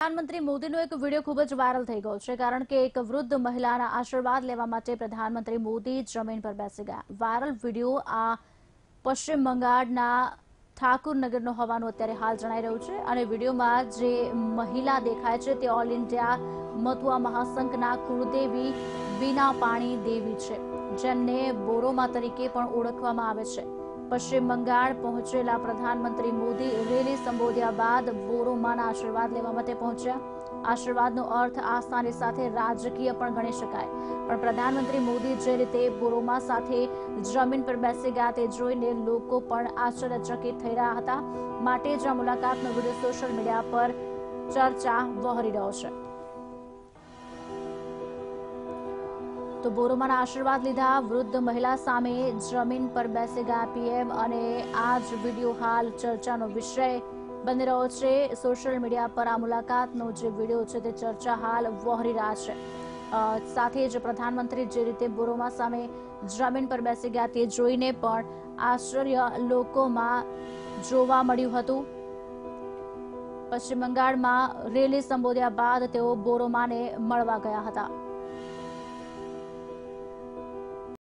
પ્રધાનમંત્રી મોદીનો એક વીડિયો ખૂબ જ વાયરલ થઈ ગયો છે, કારણ કે એક વૃદ્ધ મહિલાના આશીર્વાદ લેવા માટે પ્રધાનમંત્રી મોદી જમીન પર બેસી ગયા. વાયરલ વીડિયો આ પશ્ચિમ બંગાળના ઠાકુરનગરનો હોવાનું અત્યારે હાલ જણાઈ રહ્યું છે અને વિડીયોમાં જે મહિલા દેખાય છે તે ઓલ ઇન્ડિયા મતુઆ મહાસંઘના કુળદેવી વિના પાણી દેવી છે, જેમને બોરોમા તરીકે પણ ઓળખવામાં આવે છે. પશ્ચિમ બંગાળ પહોંચેલા પ્રધાનમંત્રી મોદી રેલી સંબોધ્યા બાદ બોરોમાના આશીર્વાદ લેવા માટે પહોંચ્યા. આશીર્વાદનો અર્થ આસ્થાની સાથે રાજકીય પણ ગણી શકાય. પણ પ્રધાનમંત્રી મોદી જે રીતે બોરોમા સાથે જમીન પર બેસી ગયા તે જોઈને લોકો પણ આશ્ચર્યચકિત થઈ રહ્યા હતા. માટે જ આ મુલાકાતનો વીડિયો સોશિયલ મીડિયા પર ચર્ચા વહરી રહ્યો છે. તો બોરોમાના આશીર્વાદ લીધા. વૃદ્ધ મહિલા સામે જમીન પર બેસી ગયા પીએમ અને આ જ વીડિયો હાલ ચર્ચાનો વિષય બની રહ્યો છે. સોશિયલ મીડિયા પર આ મુલાકાતનો જે વીડિયો છે તે ચર્ચા હાલ વહોરી રહ્યા છે. સાથે જ પ્રધાનમંત્રી જે રીતે બોરોમા સામે જમીન પર બેસી ગયા તે જોઈને પણ આશ્ચર્ય લોકોમાં જોવા મળ્યું હતું. પશ્ચિમ બંગાળમાં રેલી સંબોધ્યા બાદ તેઓ બોરોમાને મળવા ગયા હતા.